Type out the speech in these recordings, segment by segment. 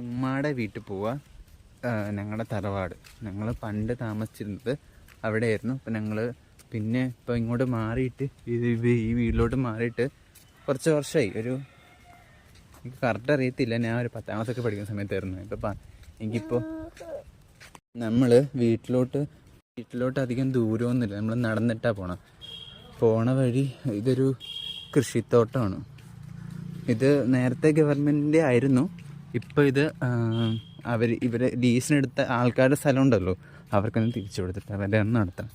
ഉമ്മാടെ വീട്ടിൽ പോവാ. ഞങ്ങളുടെ തറവാട്. ഞങ്ങൾ പണ്ട് താമസിച്ചിരുന്നത് അവിടെയായിരുന്നു. അപ്പം ഞങ്ങൾ പിന്നെ ഇപ്പോൾ ഇങ്ങോട്ട് മാറിയിട്ട് ഇത് ഈ വീട്ടിലോട്ട് മാറിയിട്ട് കുറച്ച് വർഷമായി ഒരു എനിക്ക് കറക്റ്റ് അറിയത്തില്ല. ഞാൻ ഒരു പത്താം ക്ലാസ്സൊക്കെ പഠിക്കുന്ന സമയത്തായിരുന്നു. ഇപ്പം എനിക്കിപ്പോൾ നമ്മൾ വീട്ടിലോട്ട് വീട്ടിലോട്ട് അധികം ദൂരമൊന്നുമില്ല. നമ്മൾ നടന്നിട്ടാണ് പോണം. പോണ വഴി ഇതൊരു കൃഷിത്തോട്ടമാണ് ഇത് നേരത്തെ ഗവൺമെന്റിന്റെ ആയിരുന്നു. ഇപ്പോൾ ഇത് അവർ ഇവരെ ലീസിനെടുത്ത ആൾക്കാരുടെ സ്ഥലം ഉണ്ടല്ലോ അവർക്കൊന്ന് തിരിച്ചു കൊടുത്തിട്ട് അവരുടെ ഒന്ന് നടത്താം.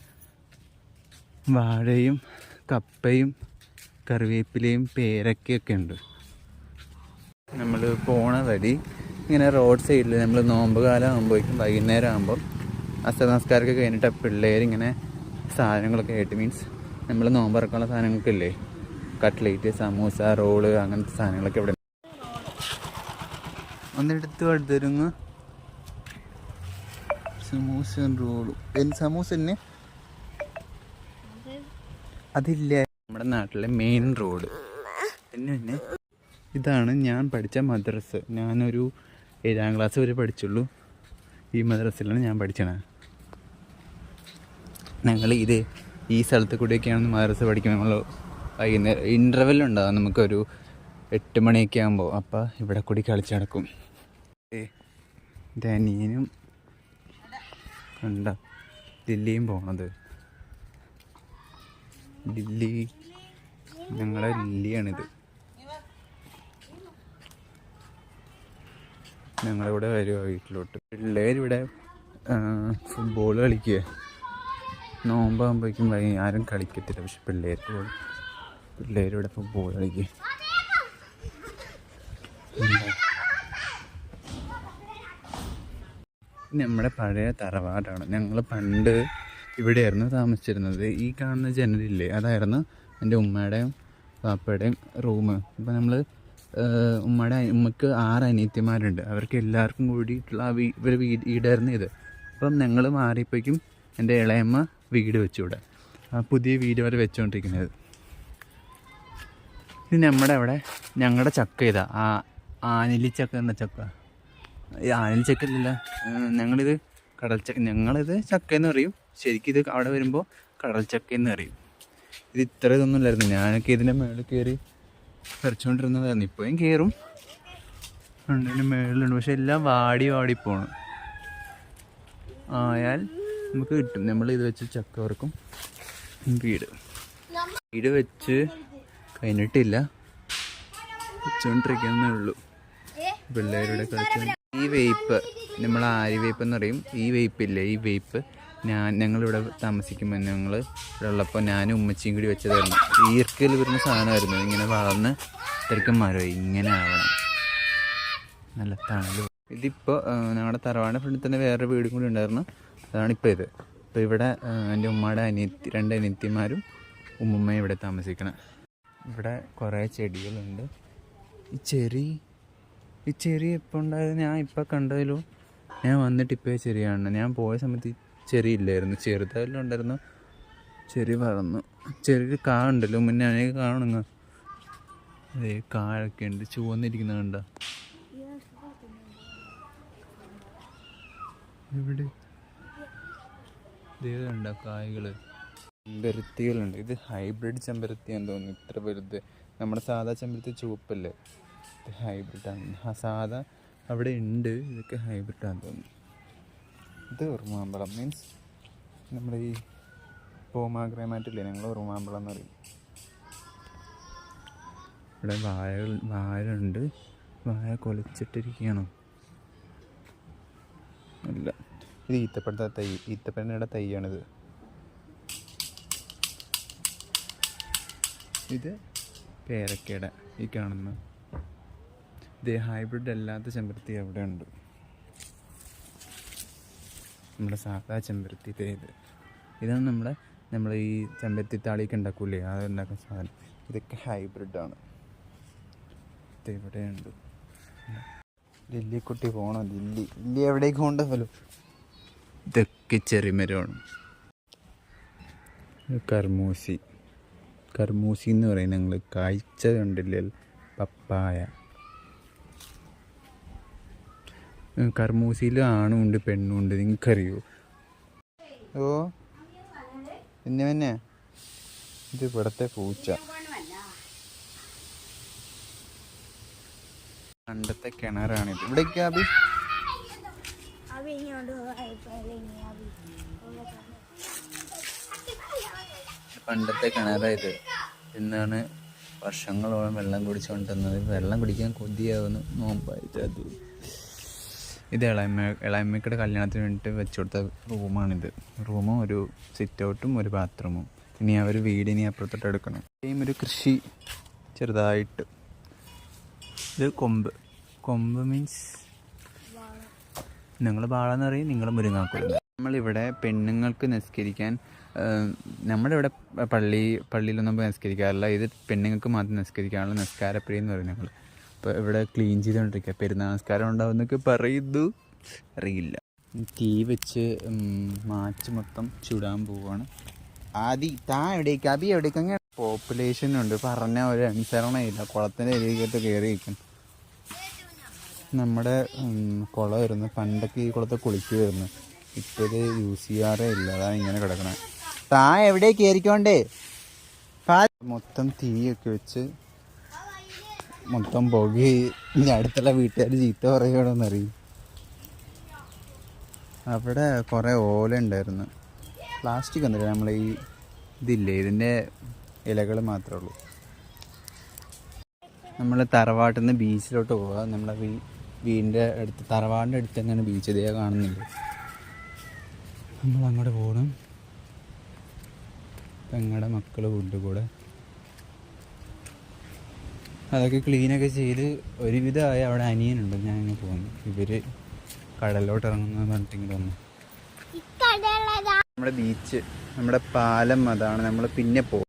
വാഴയും കപ്പയും കറിവേപ്പിലയും പേരക്കയൊക്കെ ഉണ്ട്. നമ്മൾ പോണ വഴി ഇങ്ങനെ റോഡ് സൈഡിൽ നമ്മൾ നോമ്പ് കാലം ആകുമ്പോഴേക്കും വൈകുന്നേരം ആകുമ്പോൾ അസ്തനമസ്കാരമൊക്കെ കഴിഞ്ഞിട്ട് പിള്ളേരിങ്ങനെ സാധനങ്ങളൊക്കെ ആയിട്ട് മീൻസ് നമ്മൾ നോമ്പറക്കാനുള്ള സാധനങ്ങളൊക്കെ ഇല്ലേ കട്ട്ലേറ്റ് സമൂസ റോൾ അങ്ങനത്തെ സാധനങ്ങളൊക്കെ ഇവിടെ ഒന്നെടുത്ത് അടുത്തിരുങ്ങ സമൂസ റോളും. സമൂസ തന്നെ അതില്ല? നമ്മുടെ നാട്ടിലെ മെയിൻ റോഡ് പിന്നെ പിന്നെ? ഇതാണ് ഞാൻ പഠിച്ച മദ്രസ്. ഞാനൊരു ഏഴാം ക്ലാസ് വരെ പഠിച്ചുള്ളൂ. ഈ മദ്രസിലാണ് ഞാൻ പഠിച്ചത് ഞങ്ങൾ ഇത് ഈ സ്ഥലത്ത് കൂടിയൊക്കെയാണ് മദ്രസ പഠിക്കുന്നത് നമ്മൾ വൈകുന്നേരം ഇന്റർവെൽ ഉണ്ടാകും നമുക്കൊരു എട്ട് മണിയൊക്കെ ആകുമ്പോൾ അപ്പോൾ ഇവിടെ കൂടി കളിച്ചു നടക്കും. അനിയനും കണ്ട? ദില്ലിയും പോണത്. ദില്ലി. ഞങ്ങളെ ദില്ലിയാണിത്. ഞങ്ങളിവിടെ വരിക വീട്ടിലോട്ട്. പിള്ളേരിവിടെ ഫുട്ബോൾ കളിക്കുക നോമ്പാകുമ്പോഴേക്കും ആരും കളിക്കത്തില്ല പക്ഷെ പിള്ളേർക്ക് പിള്ളേരിവിടെ ഫുട്ബോൾ കളിക്കുക നമ്മുടെ പഴയ തറവാടാണ്. ഞങ്ങൾ പണ്ട് ഇവിടെയായിരുന്നു താമസിച്ചിരുന്നത്. ഈ കാണുന്ന ജനലില്ലേ? അതായിരുന്നു എന്റെ ഉമ്മയുടെയും പാപ്പയുടെയും റൂം ഇപ്പം നമ്മൾ ഉമ്മയുടെ ഉമ്മക്ക് ആറ് അനിയത്തിമാരുണ്ട്. അവർക്ക് എല്ലാവർക്കും കൂടിയിട്ടുള്ള ആ വീ ഒരു വീട് വീടായിരുന്നു ഇത്. അപ്പം ഞങ്ങൾ മാറിയപ്പോഴേക്കും എന്റെ ഇളയമ്മ വീട് വെച്ചുകൂടെ ആ പുതിയ വീട് വരെ വെച്ചുകൊണ്ടിരിക്കുന്നത് ഇത് നമ്മുടെ അവിടെ ഞങ്ങളുടെ ചക്ക ഇതാ. ആ ആനലി ചക്ക എന്ന ചക്ക. ഈ ആനിലി ചക്ക ഇല്ലല്ല. ഞങ്ങളിത് കടൽ ചക്ക ഞങ്ങളിത് ചക്ക എന്ന് പറയും. ശരിക്കും ഇത് അവിടെ വരുമ്പോൾ കടൽ ചക്ക എന്ന് പറയും. ഇത് ഇത്ര ഇതൊന്നും ഇല്ലായിരുന്നു. ഞാനൊക്കെ ഇതിന്റെ മേളിൽ കയറി പറിച്ചുകൊണ്ടിരുന്നതായിരുന്നു ഇപ്പോഴും കയറും ഇതിന്റെ മേളിലുണ്ട്. പക്ഷെ എല്ലാം വാടി വാടി പോണം. ആയാൽ നമുക്ക് കിട്ടും. നമ്മൾ ഇത് വെച്ച് ചക്ക വറക്കും വീട്. വീട് വെച്ച് കഴിഞ്ഞിട്ടില്ല. വെച്ചുകൊണ്ടിരിക്കുന്നേ ഉള്ളൂ. പിള്ളേരുടെ കളിച്ച് ഈ വേപ്പ് നമ്മൾ ആരി വേപ്പ് എന്ന് പറയും. ഈ വേപ്പില്ലേ ഈ വേപ്പ് ഞാൻ ഞങ്ങളിവിടെ താമസിക്കുമ്പോൾ ഞങ്ങൾ ഇവിടെ ഉള്ളപ്പോൾ ഞാനും ഉമ്മച്ചിയും കൂടി വെച്ചതായിരുന്നു. ഈർക്കൽ വരുന്ന സാധനമായിരുന്നു. ഇങ്ങനെ വളർന്ന് തിരക്കും മരമായി ഇങ്ങനെ ആവണം. നല്ല തണൽ. ഇതിപ്പോൾ ഞങ്ങളുടെ തറവാട് ഫ്രണ്ടിൽ തന്നെ വേറൊരു വീടും കൂടി ഉണ്ടായിരുന്നു. അതാണ് ഇപ്പോൾ ഇത്. ഇപ്പോൾ ഇവിടെ എന്റെ ഉമ്മയുടെ അനിയത്തി രണ്ട് അനിയത്തിമാരും ഉമ്മുമ്മയും ഇവിടെ താമസിക്കണം. ഇവിടെ കുറേ ചെടികളുണ്ട്. ഈ ചെറി ഈ ചെറിയ ഇപ്പോൾ ഉണ്ടായത് ഞാൻ ഇപ്പം കണ്ടതിലും ഞാൻ വന്നിട്ട് ഇപ്പോൾ ചെറിയാണ്. ഞാൻ പോയ സമയത്ത് ചെറിയ ചെറി ഇല്ലായിരുന്നു. ചെറുതായാലും ഉണ്ടായിരുന്നു. ചെറിയ വളർന്നു. ചെറിയൊരു കാ ഉണ്ടല്ലോ. മുന്നേ അനേക കാണുങ്ങ അതേ കാഴൊക്കെ ഉണ്ട്. ചുവന്നിരിക്കുന്ന കണ്ട? ഇവിടെ ഇത് കണ്ട കായ്കൾ? ചെമ്പരത്തികളുണ്ട്. ഇത് ഹൈബ്രിഡ് ചെമ്പരത്തിയാന്ന് തോന്നുന്നു. ഇത്ര വലുത്. നമ്മുടെ സാധാ ചെമ്പരത്തി ചുവപ്പല്ലേ? ഇത് ഹൈബ്രിഡാണ് ആ സാധാ അവിടെ ഉണ്ട് ഇതൊക്കെ ഹൈബ്രിഡാന്ന് തോന്നുന്നു. ഇത് ഉറുമാമ്പളം മീൻസ് നമ്മുടെ ഈ പോമാഗ്രാമാറ്റില്ലേ ഞങ്ങൾ ഉറുമാമ്പളം എന്ന് പറയും. ഇവിടെ വാഴ ഉണ്ട് വാഴ കൊലച്ചിട്ടിരിക്കുകയാണോ അല്ല. ഇത് ഈത്തപ്പഴത്തെ തൈ ഈത്തപ്പഴയുടെ തൈയാണിത്. ഇത് പേരക്കയുടെ ഈ കാണുന്ന ഇത് ഹൈബ്രിഡ് അല്ലാത്ത ചെമ്പരത്തി അവിടെ ഉണ്ട്. നമ്മുടെ സാധാ ചെമ്പരത്തി ഇത്. ഇതാണ് നമ്മുടെ നമ്മൾ ഈ ചെമ്പരത്തി താളിയൊക്കെ ഉണ്ടാക്കൂലേ? അത് ഉണ്ടാക്കുന്ന സാധനം. ഇതൊക്കെ ഹൈബ്രിഡാണ്. ഇത് ഇവിടെയുണ്ട് ലില്ലിക്കുട്ടി പോകണം ലില്ലി ലില്ലി എവിടേക്ക് കൊണ്ടുപോകലോ ഇതൊക്കെ ചെറിമരമാണ്. കർമൂസി. കർമൂസി എന്ന് പറയുന്നത് ഞങ്ങൾ കാഴ്ച കണ്ടില്ല പപ്പായ. കർമൂസിയിൽ ആണും ഉണ്ട് പെണ്ണും ഉണ്ട്. നിങ്ങൾക്കറിയോ? ഓ പിന്നെ പിന്നെ. ഇത് ഇവിടത്തെ പൂച്ച. പണ്ടത്തെ കിണറാണിത് ഇവിടേക്ക് അഭി. പണ്ടത്തെ കിണറായത് എന്നാണ് വർഷങ്ങളോളം വെള്ളം കുടിച്ചുകൊണ്ടിരുന്നത്. വെള്ളം കുടിക്കാൻ കൊതിയാവുന്നു. നോമ്പായിട്ട് അത് ഇത് ഇളയമ്മ ഇളയമ്മയ്ക്കുടെ കല്യാണത്തിന് വേണ്ടിയിട്ട് വെച്ചു കൊടുത്ത റൂമാണിത്. റൂമും ഒരു സിറ്റ് ഔട്ടും ഒരു ബാത്റൂമും ഇനി അവർ വീട് ഇനി അപ്പുറത്തോട്ട് എടുക്കണം. ഇനിയും ഒരു കൃഷി ചെറുതായിട്ട്. ഇത് കൊമ്പ്. കൊമ്പ് മീൻസ് നിങ്ങൾ ബാളെന്ന് പറയും നിങ്ങൾ മുരുങ്ങാക്കുളം നമ്മളിവിടെ പെണ്ണുങ്ങൾക്ക് നിസ്കരിക്കാൻ നമ്മുടെ ഇവിടെ പള്ളി പള്ളിയിലൊന്നും നിസ്കരിക്കാറില്ല. ഇത് പെണ്ണുങ്ങൾക്ക് മാത്രം നിസ്കരിക്കാനുള്ള നിസ്കാരപ്രിയ എന്ന് പറയും ഞങ്ങൾ അപ്പോൾ ഇവിടെ ക്ലീൻ ചെയ്തുകൊണ്ടിരിക്കുക പെരുന്നാൾ ഉണ്ടാവുന്നൊക്കെ പറയുന്നു. അറിയില്ല. തീ വെച്ച് മാച്ച് മൊത്തം ചുടാൻ പോവാണ്. ആദി താ എവിടേക്ക്? അബി എവിടേക്ക്? അങ്ങനെ പോപ്പുലേഷൻ ഉണ്ട്. പറഞ്ഞ ഒരു അനുസരണയില്ല കുളത്തിന്റെ അരികത്ത് കയറി നിൽക്കും. നമ്മുടെ കുളം കുളമായിരുന്നു പണ്ടൊക്കെ ഈ കുളത്തെ കുളിക്കുമായിരുന്നു ഇപ്പോൾ ഇത് യൂസ് ചെയ്യാറേ ഇല്ല. അതാണ് ഇങ്ങനെ കിടക്കണേ. താ എവിടെ കയറിക്കോണ്ടേ. മൊത്തം തീയൊക്കെ വെച്ച് മൊത്തം പുകി. ഇനി അടുത്തുള്ള വീട്ടുകാർ ചീത്ത പറയുകയാണെന്നറിയും അവിടെ കുറേ ഓല ഉണ്ടായിരുന്നു. പ്ലാസ്റ്റിക് ഒന്നുമില്ല. നമ്മൾ ഈ ഇതില്ലേ? ഇതിന്റെ ഇലകൾ മാത്രമേ ഉള്ളൂ. നമ്മൾ തറവാട്ടിൽ നിന്ന് ബീച്ചിലോട്ട് പോവുക നമ്മളെ വീ വീടിന്റെ അടുത്ത് തറവാടിന്റെ അടുത്ത് എങ്ങനെ ബീച്ച് ഇതേ കാണുന്നുണ്ട്. നമ്മൾ അങ്ങോട്ട് പോകണം പെങ്ങളുടെ മക്കൾ കൊണ്ട് കൂടെ. അതൊക്കെ ക്ലീനൊക്കെ ചെയ്ത് ഒരുവിധമായി അവിടെ അനിയനുണ്ട്. ഞാൻ ഇങ്ങനെ പോകുന്നു. ഇവർ കടലിലോട്ട് ഇറങ്ങുന്ന പറഞ്ഞിട്ട് ഇങ്ങനെ നമ്മുടെ ബീച്ച് നമ്മുടെ പാലം അതാണ്. നമ്മൾ പിന്നെ പോകും